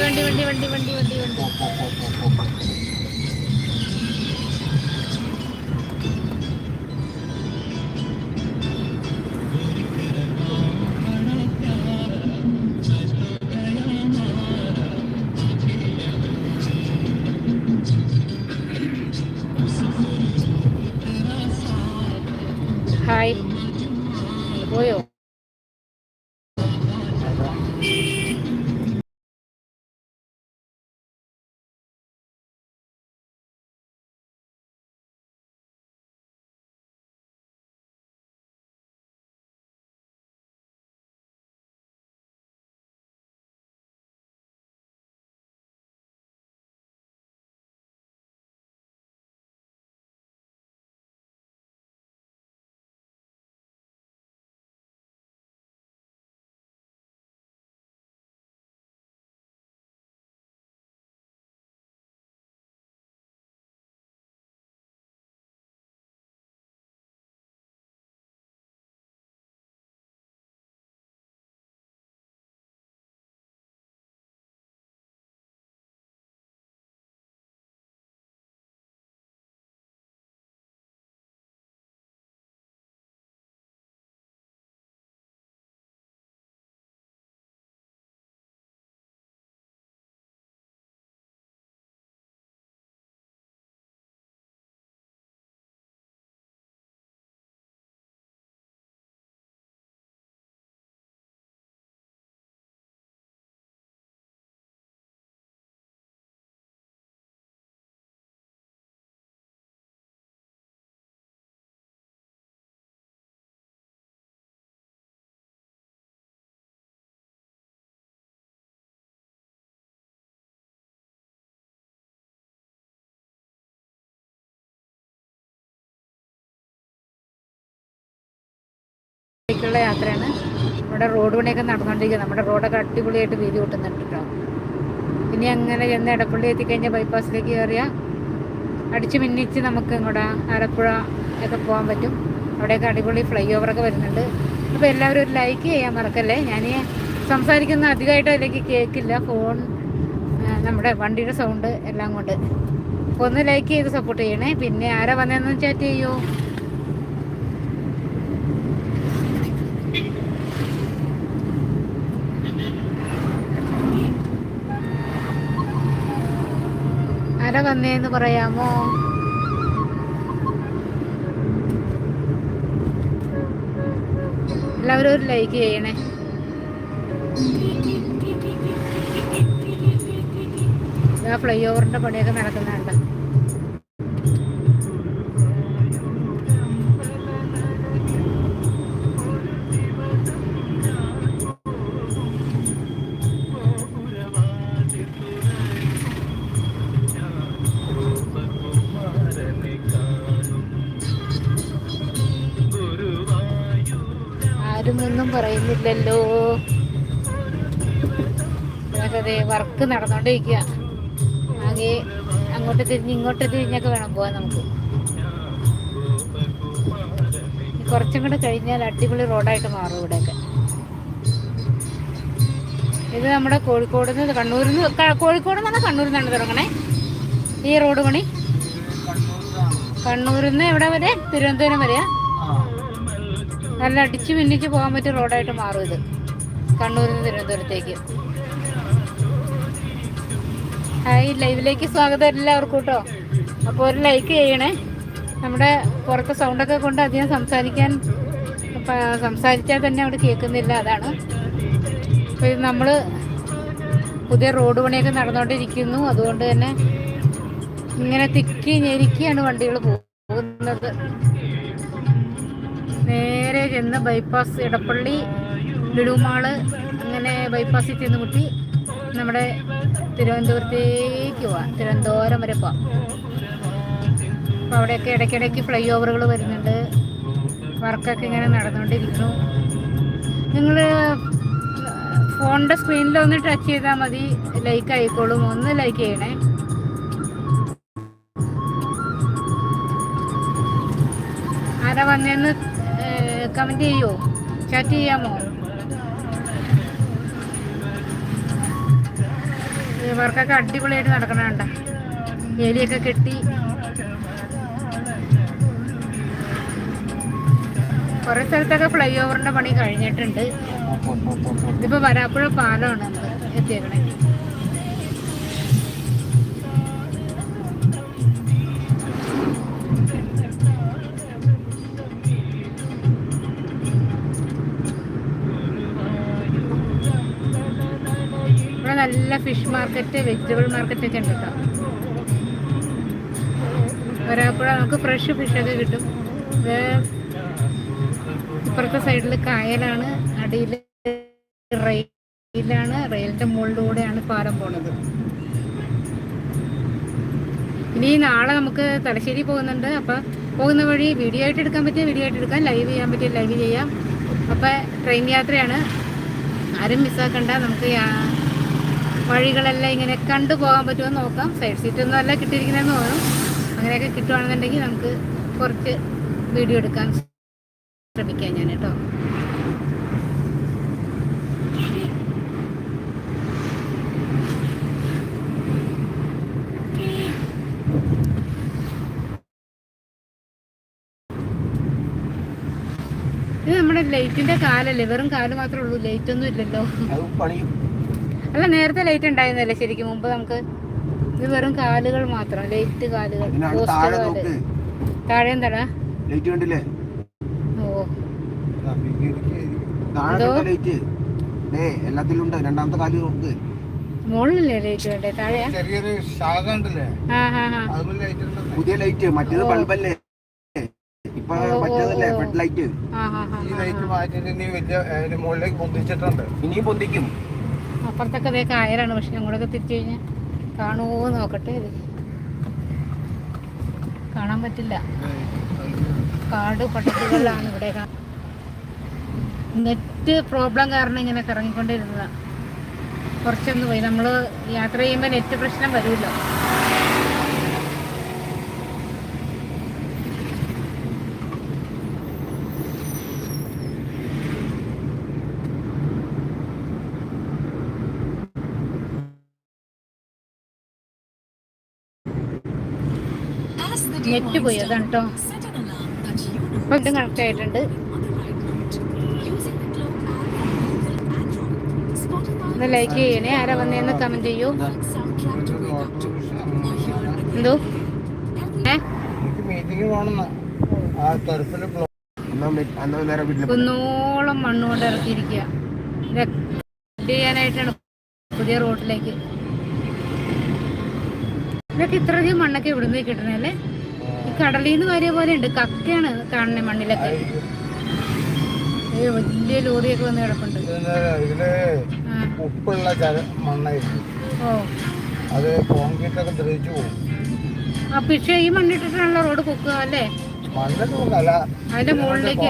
വണ്ടി വണ്ടി വണ്ടി വണ്ടി വണ്ടി വണ്ടി. ുള്ള യാത്രയാണ്. ഇവിടെ റോഡ് പണിയൊക്കെ നടന്നുകൊണ്ടിരിക്കുക നമ്മുടെ റോഡൊക്കെ അടിപൊളിയായിട്ട് വീതി കൂട്ടുന്നുണ്ട് കേട്ടോ ഇനി അങ്ങനെ ചെന്ന് എടപ്പള്ളി എത്തിക്കഴിഞ്ഞാൽ ബൈപ്പാസിലേക്ക് കയറിയാൽ അടിച്ച് മിന്നിച്ച് നമുക്ക് ഇങ്ങോട്ട് ആലപ്പുഴ ഒക്കെ പോകാൻ പറ്റും. അവിടെയൊക്കെ അടിപൊളി ഫ്ലൈ ഓവറൊക്കെ വരുന്നുണ്ട്. അപ്പോൾ എല്ലാവരും ഒരു ലൈക്ക് ചെയ്യാൻ മറക്കല്ലേ? ഞാൻ സംസാരിക്കുന്ന അധികമായിട്ട് അതിലേക്ക് കേൾക്കില്ല. ഫോൺ നമ്മുടെ വണ്ടിയുടെ സൗണ്ട് എല്ലാം കൊണ്ട്. അപ്പോൾ ഒന്ന് ലൈക്ക് ചെയ്ത് സപ്പോർട്ട് ചെയ്യണേ. പിന്നെ ആരാ വന്നതെന്ന് ചാറ്റ് ചെയ്യൂ? ആരാ വന്നേന്ന് പറയാമോ? എല്ലാവരും ഒരു ലൈക്ക് ചെയ്യണേ. ഫ്ലൈ ഓവറിന്റെ പണിയൊക്കെ നടക്കുന്നുണ്ട് ആരും പറയുന്നില്ലല്ലോ. അതെ വർക്ക് നടന്നുകൊണ്ടിരിക്കുക ആകെ അങ്ങോട്ട് തിരിഞ്ഞ് ഇങ്ങോട്ട് തിരിഞ്ഞൊക്കെ വേണം പോകാൻ നമുക്ക്. കുറച്ചും കൂടെ കഴിഞ്ഞാൽ അടിപൊളി റോഡായിട്ട് മാറും ഇവിടെയൊക്കെ. ഇത് നമ്മുടെ കോഴിക്കോട് നിന്ന് കണ്ണൂരിൽ നിന്ന് കോഴിക്കോട് നിന്നാണ് കണ്ണൂരിൽ നിന്നാണ് തുടങ്ങണേ? ഈ റോഡ് പണി? കണ്ണൂരിൽ നിന്ന് എവിടെ വരെ? തിരുവനന്തപുരം വരെയാ? നല്ല അടിച്ച് മിന്നിച്ച് പോകാൻ പറ്റിയ റോഡായിട്ട് മാറും ഇത്. കണ്ണൂരിൽ നിന്ന് തിരുവനന്തപുരത്തേക്ക്. ഹായ് ലൈവിലേക്ക് സ്വാഗതം എല്ലാവർക്കും കേട്ടോ. അപ്പോൾ ഒരു ലൈക്ക് ചെയ്യണേ. നമ്മുടെ പുറത്ത് സൗണ്ടൊക്കെ കൊണ്ട് അധികം സംസാരിക്കാൻ സംസാരിച്ചാൽ തന്നെ അവിടെ കേൾക്കുന്നില്ല അതാണ്. അപ്പോൾ ഇത് നമ്മൾ പുതിയ റോഡ് പണിയൊക്കെ നടന്നുകൊണ്ടിരിക്കുന്നു അതുകൊണ്ട് തന്നെ ഇങ്ങനെ തിക്കി ഞെരുക്കിയാണ് വണ്ടികൾ പോകുന്നത്. നേരെ ചെന്ന് ബൈപ്പാസ് ഇടപ്പള്ളി ലുലുമാൾ അങ്ങനെ ബൈപ്പാസിൽ ചെന്ന് കുട്ടി നമ്മുടെ തിരുവനന്തപുരത്തേക്ക് പോവാം. തിരുവനന്തപുരം വരെ പോവാം. അപ്പോൾ അവിടെയൊക്കെ ഇടയ്ക്കിടയ്ക്ക് ഫ്ലൈ ഓവറുകൾ വരുന്നുണ്ട്. വർക്കൊക്കെ ഇങ്ങനെ നടന്നുകൊണ്ടിരിക്കുന്നു. നിങ്ങൾ ഫോണിന്റെ സ്ക്രീനിൽ ഒന്ന് ടച്ച് ചെയ്താൽ മതി. ലൈക്ക് ആയിക്കോളും. ഒന്ന് ലൈക്ക് ചെയ്യണേ. ആരാ വന്നേന്ന്? കമന്റ് ചെയ്യോ. ചാറ്റ് ചെയ്യാമോ? ഇവർക്കൊക്കെ അടിപൊളിയായിട്ട് നടക്കണണ്ട എലിയൊക്കെ കെട്ടി. കുറെ സ്ഥലത്തൊക്കെ ഫ്ലൈ ഓവറിന്റെ പണി കഴിഞ്ഞിട്ടുണ്ട്. ഇതിപ്പോ വരാപ്പുഴ പാലമാണ് എത്തിയേക്കണേ. നല്ല ഫിഷ് മാർക്കറ്റ് വെജിറ്റബിൾ മാർക്കറ്റ് ഒക്കെ ഉണ്ട് കേട്ടോ വരാപ്പുഴ നമുക്ക് ഫ്രഷ് ഫിഷൊക്കെ കിട്ടും. ഇത് ഇപ്പുറത്തെ സൈഡിൽ കായലാണ് അടിയിൽ റെയിലാണ് റെയിലിന്റെ മുകളിലൂടെയാണ് പാലം പോണത്. ഇനി നാളെ നമുക്ക് തലശ്ശേരി പോകുന്നുണ്ട്. അപ്പൊ പോകുന്ന വഴി വീഡിയോ ആയിട്ട് എടുക്കാൻ പറ്റിയ വീഡിയോ ആയിട്ട് എടുക്കാം. ലൈവ് ചെയ്യാൻ പറ്റിയ ലൈവ് ചെയ്യാം. അപ്പൊ ട്രെയിൻ യാത്രയാണ്. ആരും മിസ്സാക്കണ്ട നമുക്ക് വഴികളെല്ലാം ഇങ്ങനെ കണ്ടു പോകാൻ പറ്റുമോ നോക്കാം. സൈഡ് സീറ്റ് ഒന്നും അല്ല കിട്ടിയിരിക്കുന്നതെന്ന് തോന്നും. അങ്ങനെയൊക്കെ കിട്ടുവാണെന്നുണ്ടെങ്കിൽ നമുക്ക് കുറച്ച് വീഡിയോ എടുക്കാൻ ശ്രമിക്കാം ഞാൻ കേട്ടോ. ഇത് നമ്മുടെ ലൈറ്റിന്റെ കാലല്ലേ? വെറും കാൽ മാത്രമേ ഉള്ളൂ. ലൈറ്റ് ഒന്നും ഇല്ലല്ലോ. അല്ല നേരത്തെ ലൈറ്റ് ഉണ്ടായിരുന്നല്ലേ ശരിക്കും? മുമ്പ് നമുക്ക് ഇത് വെറും കാലുകൾ മാത്രം ലൈറ്റ് കാലുകൾ താഴെ എന്താടാ? ലൈറ്റ് കണ്ടില്ലേ? ഓ. രണ്ടാമത്തെ കാൽ നോക്ക്. മുകളിലല്ലേ ലൈറ്റ് വേണ്ടേ? താഴെ? ചെറിയൊരു ശാഖ ഉണ്ടല്ലേ. ലൈറ്റ് പുതിയ ലൈറ്റ് മറ്റേത്. ബൾബല്ലേ? ഇപ്പൊ മറ്റേതല്ലേ. ലൈറ്റ് ആ ഹാ ഹാ ഈ ലൈറ്റ് മാറ്റിട്ട് ഇനി വലിയ അതിന്റെ മുകളിലേക്ക് പൊന്തിച്ചിട്ടുണ്ട്. ഇനിയും പൊന്തിക്കും. അപ്പുറത്തൊക്കെ അതേ കായലാണ് പക്ഷെ ഞങ്ങളൊക്കെ തിരിച്ചു കഴിഞ്ഞാൽ കാണുമോ നോക്കട്ടെ ഇത്. കാണാൻ പറ്റില്ല. കാട് പട്ടത്തുകളിലാണ് ഇവിടെ നെറ്റ് പ്രോബ്ലം കാരണം ഇങ്ങനെ കറങ്ങിക്കൊണ്ടിരുന്നതാണ് കുറച്ചൊന്ന് പോയി. നമ്മൾ യാത്ര ചെയ്യുമ്പോൾ നെറ്റ് പ്രശ്നം വരുമല്ലോ നെറ്റ് പോയി അതാണ് കേട്ടോ. ഇപ്പം കണക്ട് ആയിട്ടുണ്ട് ഒന്ന് ലൈക്ക് ചെയ്യണേ. ആരാ വന്നേന്ന് കമന്റ് ചെയ്യൂ. എന്തോ? കുന്നോളം മണ്ണുകൊണ്ട് ഇറക്കിയിരിക്കുക ചെയ്യാനായിട്ടാണ് പുതിയ റോഡിലേക്ക് ഇതൊക്കെ ഇത്രയധികം മണ്ണൊക്കെ ഇവിടുന്ന് കിട്ടണല്ലേ ഈ കടലിൽ നിന്ന് വാരിയ പോലെ ഉണ്ട്. കക്കയാണ് കാണുന്നത് മണ്ണിലൊക്കെ. ഏ വലിയ ലോറിയൊക്കെ വന്ന് കിടപ്പുണ്ട്. ഉപ്പുള്ള മണ്ണായിരിക്കും ഓ. അത് കോൺക്രീറ്റ് ഒക്കെ ദ്രവിച്ചു പോകും ആ പക്ഷേ ഈ മണ്ണിട്ടിട്ടാണല്ലോ റോഡ് പൊക്കുക അല്ലേ? അതിന്റെ മുകളിലേക്ക്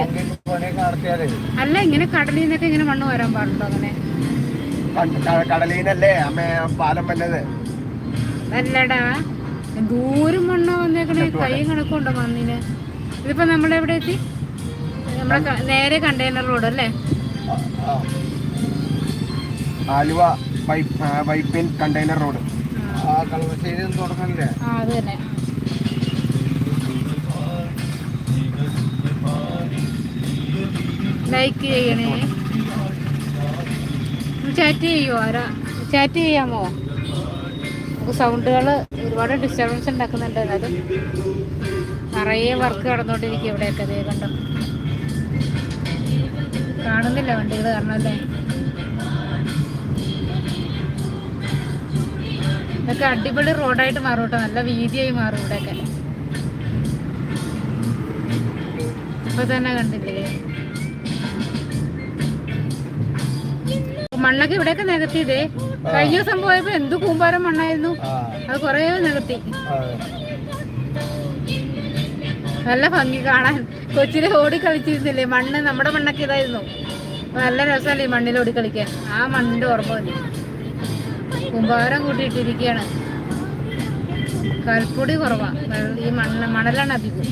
അല്ല ഇങ്ങനെ കടലിൽ നിന്നൊക്കെ ഇങ്ങനെ മണ്ണ് വരാൻ പാടുണ്ടോ അങ്ങനെ? കടലീനല്ലേ? അമ്മ പാലം വന്നത് അല്ലടാ ദൂരം മണ്ണോ വന്നേക്കണേ കൈ കണക്കുണ്ടോ മണ്ണിന് ഇതിപ്പോ നമ്മളെ എവിടെ എത്തി? നമ്മളെ നേരെ കണ്ടെയ്നർ റോഡ് അല്ലേ. ആലുവ പൈപ്പ് കണ്ടെയ്നർ റോഡ് അത് തന്നെ. ലൈക്ക് ചെയ്യണേ. ചാറ്റ് ചെയ്യുമോ ആരാ? ചാറ്റ് ചെയ്യാമോ? നമുക്ക് സൗണ്ടുകൾ ഒരുപാട് ഡിസ്റ്റർബൻസ് ഉണ്ടാക്കുന്നുണ്ട്. എന്നാലും നിറയെ വർക്ക് നടന്നുകൊണ്ടിരിക്കും ഇവിടെയൊക്കെ. അതേ കണ്ടോ? കാണുന്നില്ല വണ്ടികൾ കാരണം അല്ലേ? ഇതൊക്കെ അടിപൊളി റോഡായിട്ട് മാറും കേട്ടോ. നല്ല വീതിയായി മാറും ഇവിടെയൊക്കെ. ഇപ്പൊ തന്നെ കണ്ടില്ലേ? മണ്ണൊക്കെ ഇവിടെയൊക്കെ നികത്തിയതേ. കഴിഞ്ഞ ദിവസം പോയപ്പോ എന്ത് കൂമ്പാരം മണ്ണായിരുന്നു? അത് കൊറേ നികത്തി. നല്ല ഭംഗി കാണാൻ. കൊച്ചിലെ ഓടി കളിച്ചിരുന്നില്ലേ? മണ്ണ് നമ്മുടെ മണ്ണൊക്കെ ഇതായിരുന്നു. നല്ല രസമല്ലേ മണ്ണിൽ ഓടി കളിക്കാൻ? ആ മണ്ണിന്റെ ഓർമ്മ തന്നെ കുമ്പാരം കൂട്ടിയിട്ടിരിക്കുകയാണ്. കൽപ്പൊടി കുറവാ. ഈ മണ്ണ് മണലാണ് അധികം.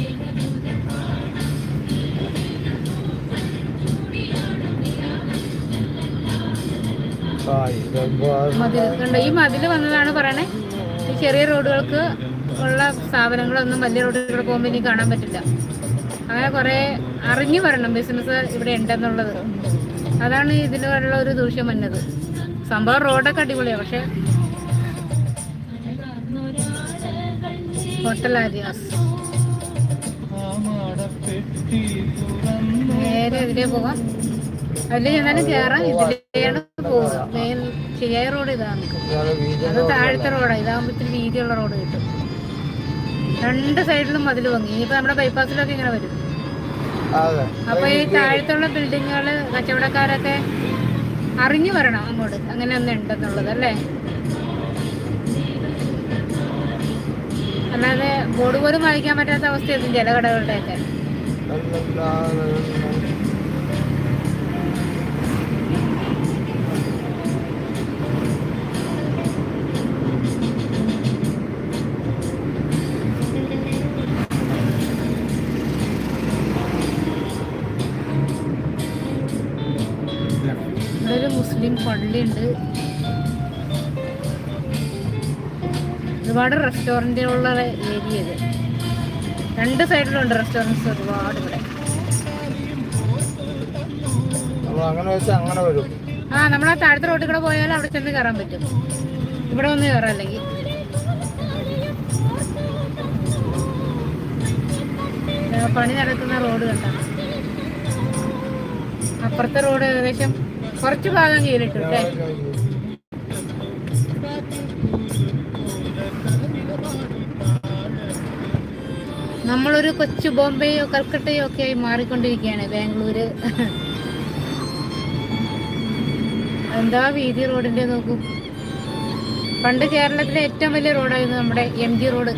കണ്ടോ ഈ മതിൽ വന്നതാണ് പറയണേ. ഈ ചെറിയ റോഡുകൾക്ക് ഉള്ള സ്ഥാപനങ്ങളൊന്നും വലിയ റോഡുകൾ പോകുമ്പോൾ ഇനി കാണാൻ പറ്റില്ല. അങ്ങനെ കുറെ അറിഞ്ഞു വരണം. ബിസിനസ് ഇവിടെ ഉണ്ടെന്നുള്ളത്. അതാണ് ഇതിലുള്ള ഒരു ദൂഷ്യം വന്നത്. സംഭവം റോഡൊക്കെ അടിപൊളിയാണ് പക്ഷെ ഹോട്ടൽ ആര്യാസ് നേരെ ഇതിലേ പോകാം അതിൽ ചെന്നാലും കയറാം ശരിയായ റോഡ് ഇയാൾ അത് താഴത്തെ റോഡാണ് ഇതാകുമ്പോൾ ഇത്തിരി വീതിയുള്ള റോഡ് കിട്ടും. രണ്ട് സൈഡിലും മതിൽ പൊങ്ങി. ഇനിയിപ്പോ നമ്മുടെ ബൈപ്പാസിലൊക്കെ ഇങ്ങനെ വരും. അപ്പൊ ഈ താഴത്തുള്ള ബിൽഡിങ്ങുകൾ കച്ചവടക്കാരൊക്കെ അറിഞ്ഞു വരണം അങ്ങോട്ട്. അങ്ങനെ ഒന്നും ഉണ്ടെന്നുള്ളത് അല്ലേ? അല്ലാതെ ബോർഡ് പോലും വായിക്കാൻ പറ്റാത്ത അവസ്ഥയായിരുന്നു ചില കടകളുടെയൊക്കെ മുസ്ലിം പള്ളിയുണ്ട്. ഒരുപാട് റെസ്റ്റോറന്റുകളുള്ള ഏരിയ ഇത്. രണ്ട് സൈഡിലുണ്ട് റെസ്റ്റോറന്റ്സ് ഒരുപാട് ഇവിടെ. അങ്ങനെ വരും. ആ നമ്മൾ ആ താഴത്തെ റോഡിൽ കൂടെ പോയാൽ അവിടെ ചെന്ന് കയറാൻ പറ്റും. ഇവിടെ ഒന്ന് കയറാം അല്ലെങ്കിൽ പണി നടക്കുന്ന റോഡ് കണ്ട? അപ്പുറത്തെ റോഡ് ഏകദേശം കുറച്ച് ഭാഗം അല്ലേ? നമ്മളൊരു കൊച്ചു ബോംബെയോ കൽക്കട്ടയോ ഒക്കെ ആയി മാറിക്കൊണ്ടിരിക്കുകയാണ് ബാംഗ്ലൂര്. എന്താ വീതി റോഡിന്റെ നോക്കൂ. പണ്ട് കേരളത്തിലെ ഏറ്റവും വലിയ റോഡായിരുന്നു നമ്മുടെ എം ജി റോഡ്.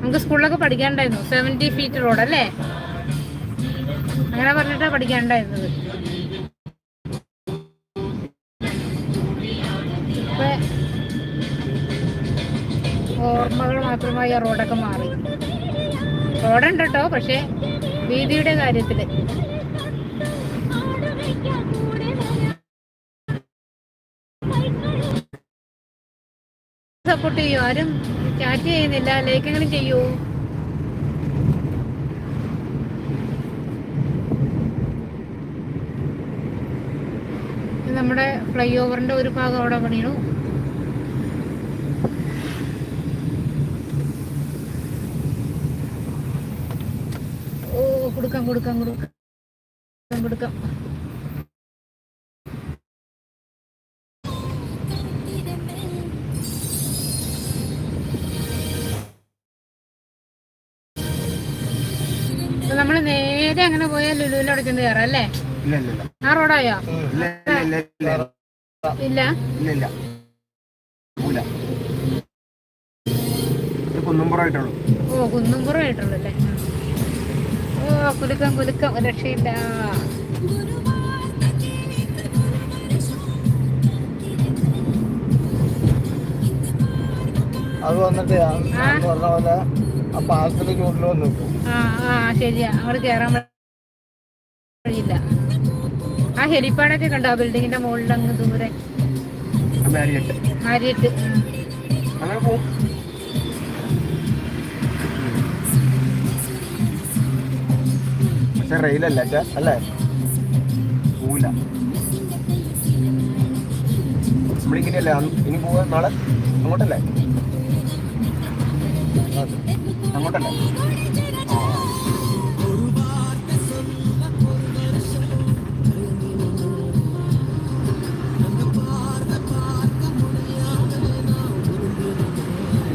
നമുക്ക് സ്കൂളിലൊക്കെ പഠിക്കാണ്ടായിരുന്നു സെവന്റി ഫീറ്റ് റോഡ് അല്ലേ? അങ്ങനെ പറഞ്ഞിട്ടാണ് പഠിക്കാണ്ടായിരുന്നത് ആ റോഡൊക്കെ മാറി. റോഡുണ്ട് കേട്ടോ പക്ഷെ വീതിയുടെ കാര്യത്തിൽ സപ്പോർട്ട് ചെയ്യോ. ആരും ചാറ്റ് ചെയ്യുന്നില്ല. ലൈക്കെങ്കിലും ചെയ്യൂ? നമ്മുടെ ഫ്ലൈ ഓവറിന്റെ ഒരു ഭാഗം അവിടെ പണിയണു ഓ കൊടുക്കാം കൊടുക്കാം കൊടുക്കാം കൊടുക്കാം. നമ്മൾ നേരെ അങ്ങനെ പോയാൽ ലുലുവിലവിടെ ചെന്ന് കയറാം അല്ലേ? ആ റോഡായോ? ഇല്ല ഇല്ല കുന്നുംപുറമായിട്ടുള്ളൂ ഓ കുന്നുംപുറമായിട്ടുള്ളൂ അല്ലേ? കുലുക്കം കുലുക്കം. രക്ഷയില്ല. അത് വന്നിട്ട് പറഞ്ഞ പോലെ ആ പാലത്തിന്റെ ചൂട്ടിൽ വന്നു. ആ ആ ശരിയാ. അവിടെ കേറാൻ വഴിയില്ല. ആ ഹെലിപ്പാഡൊക്കെ കണ്ടോ? ആ ബിൽഡിങ്ങിന്റെ മുകളിൽ അങ്ങ് ദൂരെ ആര്യട്ട് അങ്ങനെ റെയിലല്ല അല്ലേ? പോവില്ല നമ്മളിങ്ങനെയല്ലേ ഇനി പോവാ നാളെ? അങ്ങോട്ടല്ലേ? അങ്ങോട്ടല്ലേ?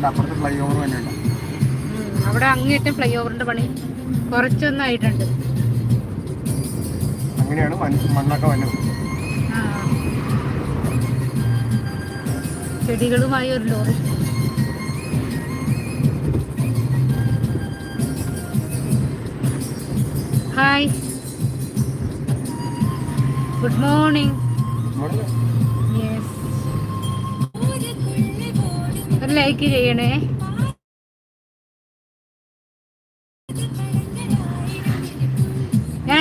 അപ്പുറത്ത് ഫ്ലൈ ഓവർ ഉം, അവിടെ അങ്ങേറ്റം ഫ്ലൈ ഓവറിന്റെ പണി. കുറച്ചൊന്നായിട്ടുണ്ട്. അങ്ങനെയാണ് മൺ- മണ്ണൊക്കെ വന്നത്. ചെടികളുമായി ഒരു lorry. Hi. Good morning. Yes. ഒരു ലൈക്ക് ചെയ്യണേ.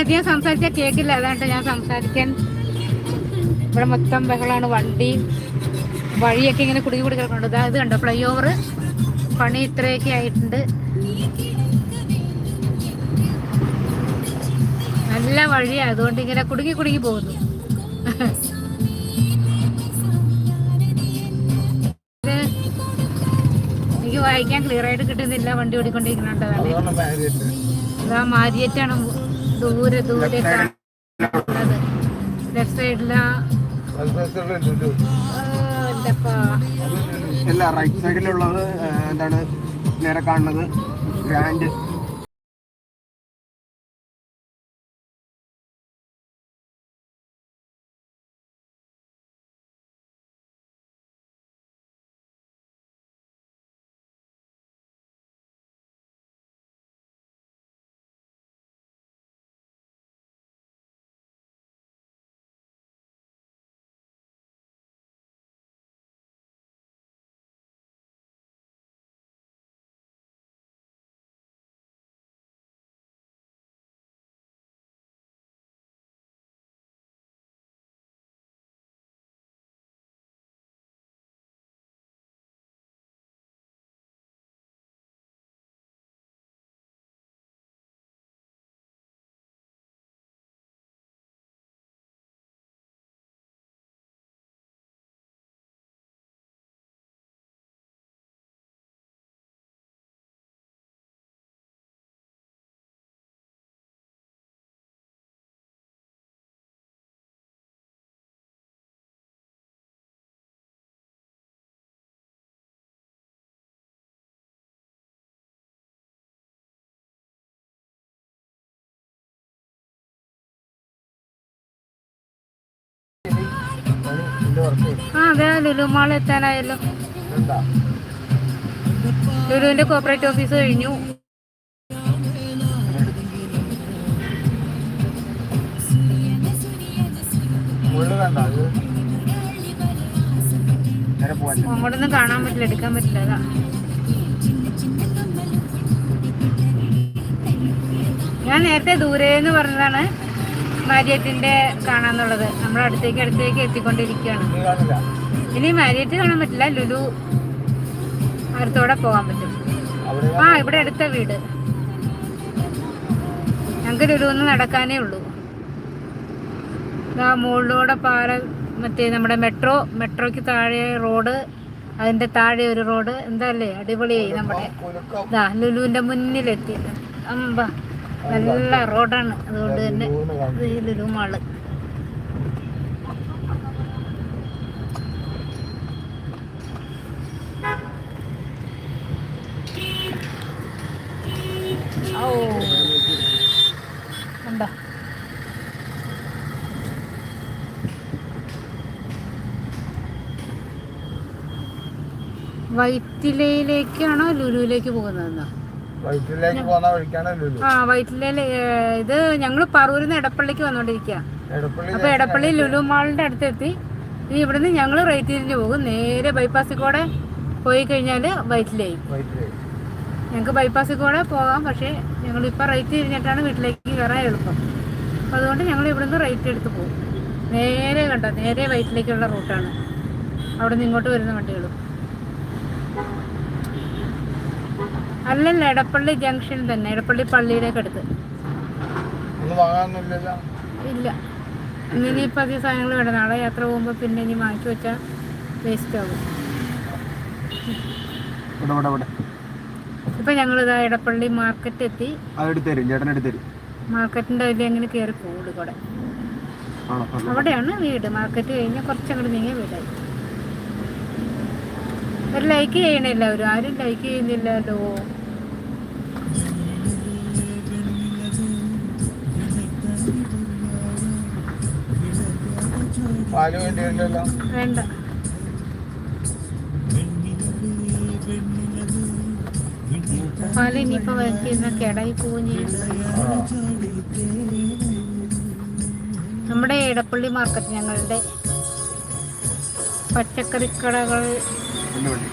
അധികം സംസാരിച്ചാൽ കേൾക്കില്ല അതാണ്ട് ഞാൻ സംസാരിക്കാൻ. ഇവിടെ മൊത്തം ബഹളാണ് വണ്ടി. വഴിയൊക്കെ ഇങ്ങനെ കുടുങ്ങി കുടി കിടക്കുന്നുണ്ട്. ഇതാ ഇത് കണ്ടോ ഫ്ലൈ ഓവർ പണി ഇത്രയൊക്കെ ആയിട്ടുണ്ട്. നല്ല വഴിയാണ് അതുകൊണ്ട് ഇങ്ങനെ കുടുങ്ങി കുടുങ്ങി പോകുന്നു. എനിക്ക് വായിക്കാൻ ക്ലിയർ ആയിട്ട് കിട്ടുന്നില്ല. വണ്ടി ഓടിക്കൊണ്ടിരിക്കുന്നുണ്ട്. ഇതാ മാരിയറ്റാണ്. ദൂരെ ദൂരെ കാണുന്നത്. ലെഫ്റ്റ് സൈഡിലാ അല്ല റൈറ്റ് സൈഡിലുള്ളത് എന്താണ് നേരെ കാണുന്നത്. ഗ്രാൻഡ് ആ അതെ ലുലു മാൾ എത്താനായല്ലോ. ലുലുവിന്റെ കോപ്പറേറ്റ് ഓഫീസ് കഴിഞ്ഞു. അങ്ങോട്ടൊന്നും കാണാൻ പറ്റില്ല എടുക്കാൻ പറ്റില്ല അതാ. ഞാൻ നേരത്തെ ദൂരേന്ന് പറഞ്ഞതാണ്. മാരിയറ്റിന്റെ കാണാന്നുള്ളത്. നമ്മുടെ അടുത്തേക്ക് അടുത്തേക്ക് എത്തിക്കൊണ്ടിരിക്കുകയാണ്. ഇനി മാരിയറ്റ് കാണാൻ പറ്റില്ല. ലുലു അടുത്തോടെ പോകാൻ പറ്റും. ആ ഇവിടെ അടുത്ത വീട്. ഞങ്ങൾക്ക് ലുലുന്ന് നടക്കാനേ ഉള്ളൂ. ഇതാ മുകളിലൂടെ പാറ മറ്റേ നമ്മുടെ മെട്രോ മെട്രോയ്ക്ക് താഴെ റോഡ് അതിന്റെ താഴെ ഒരു റോഡ് എന്താ അല്ലേ? അടിപൊളിയായി നമ്മുടെ. ഇതാ ലുലുവിന്റെ മുന്നിലെത്തി. അമ്പ. നല്ല റോഡാണ്. അതുകൊണ്ട് തന്നെ ലുലു മാൾ. ഉണ്ടോ വൈറ്റിലയിലേക്കാണോ ലുലുവിലേക്ക് പോകുന്നതെന്നോ? ആ വൈറ്റിലയിൽ ഇത് ഞങ്ങൾ പറവൂരിൽ നിന്ന് എടപ്പള്ളിക്ക് വന്നോണ്ടിരിക്കുക അപ്പൊ എടപ്പള്ളി ലുലു മാളിന്റെ അടുത്തെത്തി. ഇനി ഇവിടുന്ന് ഞങ്ങൾ റൈറ്റ് തിരിഞ്ഞു പോകും. നേരെ ബൈപ്പാസിൽ കൂടെ പോയി കഴിഞ്ഞാൽ വൈറ്റിലായി ഞങ്ങക്ക് ഞങ്ങൾക്ക് ബൈപ്പാസിൽ കൂടെ പോകാം. പക്ഷേ ഞങ്ങൾ ഇപ്പൊ റൈറ്റ് തിരിഞ്ഞിട്ടാണ് വീട്ടിലേക്ക് കയറാൻ എളുപ്പം. അപ്പോൾ അതുകൊണ്ട് ഞങ്ങൾ ഇവിടുന്ന് റൈറ്റ് എടുത്ത് പോകും. നേരെ കണ്ടോ? നേരെ വൈറ്റിലേക്കുള്ള റൂട്ടാണ്. അവിടെ നിന്ന് ഇങ്ങോട്ട് വരുന്ന വണ്ടികളും. അല്ലല്ല എടപ്പള്ളി ജംഗ്ഷൻ തന്നെ. എടപ്പള്ളി പള്ളിയിലേക്ക് അടുത്ത്. ഇല്ല. ഇനി ഇനിയിപ്പോൾ അധികം സാധനങ്ങൾ വേണ്ട. നാളെ യാത്ര പോകുമ്പോൾ പിന്നെ ഇനി മാറ്റി വെച്ചാൽ വേസ്റ്റ് ആകും ഇപ്പൊ ഞങ്ങൾ ഇതാ എടപ്പള്ളി മാർക്കറ്റ് എത്തി. മാർക്കറ്റിന്റെ അതിൽ അങ്ങനെ കയറി പോകും കൂടെ ആ. അവിടെയാണ് വീട്. മാർക്കറ്റ് കഴിഞ്ഞാൽ കുറച്ചങ്ങോട്ട് നീങ്ങിയ വീടായി. ഒരു ലൈക്ക് ചെയ്യണില്ല. എല്ലാവരും ആരും ലൈക്ക് ചെയ്യുന്നില്ലല്ലോ. വേണ്ടി. പാൽ കേടായി പോവുകയും ചെയ്യും. നമ്മുടെ എടപ്പള്ളി മാർക്കറ്റ് ഞങ്ങളുടെ പച്ചക്കറി കടകൾ വണ്ടി.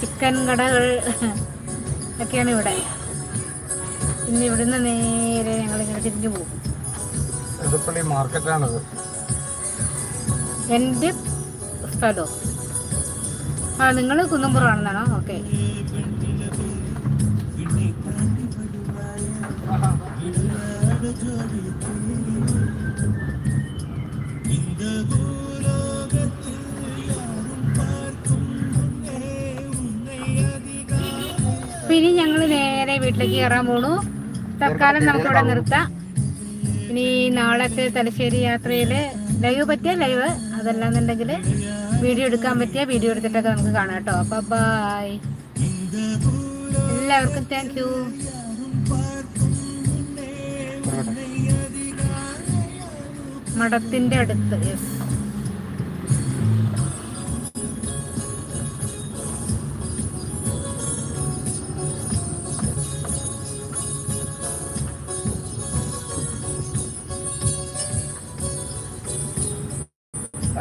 ചിക്കൻ കടകൾ ഒക്കെയാണ് ഇവിടെ. ഇന്ന് ഇവിടുന്ന് നേരെ ഞങ്ങൾ ഇങ്ങനെ തിരിഞ്ഞു പോകും. എടപ്പള്ളി മാർക്കറ്റാണത്. എന്റെ സ്ഥലവും ആ നിങ്ങൾ കുന്നമ്പുറാണെന്നാണോ ഓക്കെ. പിന്നെ ഞങ്ങൾ നേരെ വീട്ടിലേക്ക് കയറാൻ പോണു. തൽക്കാലം നമുക്കിവിടെ നിർത്താം. ഇനി നാളത്തെ തലശ്ശേരി യാത്രയിൽ ലൈവ് പറ്റിയ ലൈവ് അതല്ലാന്നുണ്ടെങ്കിൽ വീഡിയോ എടുക്കാൻ പറ്റിയ വീഡിയോ എടുത്തിട്ടൊക്കെ നമുക്ക് കാണാം കേട്ടോ. അപ്പൊ ബായ് എല്ലാവർക്കും താങ്ക് യു മഠത്തിന്റെ അടുത്ത് യെസ്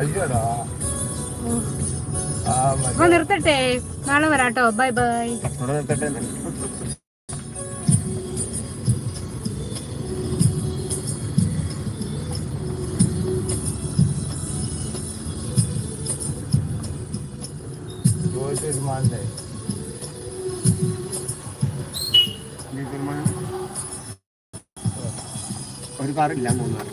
അയ്യോടാ. അപ്പൊ നിർത്തട്ടെ. നാളെ വരാട്ടോ. Bye bye. നിർത്തട്ടെ. തീരുമാനത്തെ ഒരു കാറില്ല മൂന്നാർ.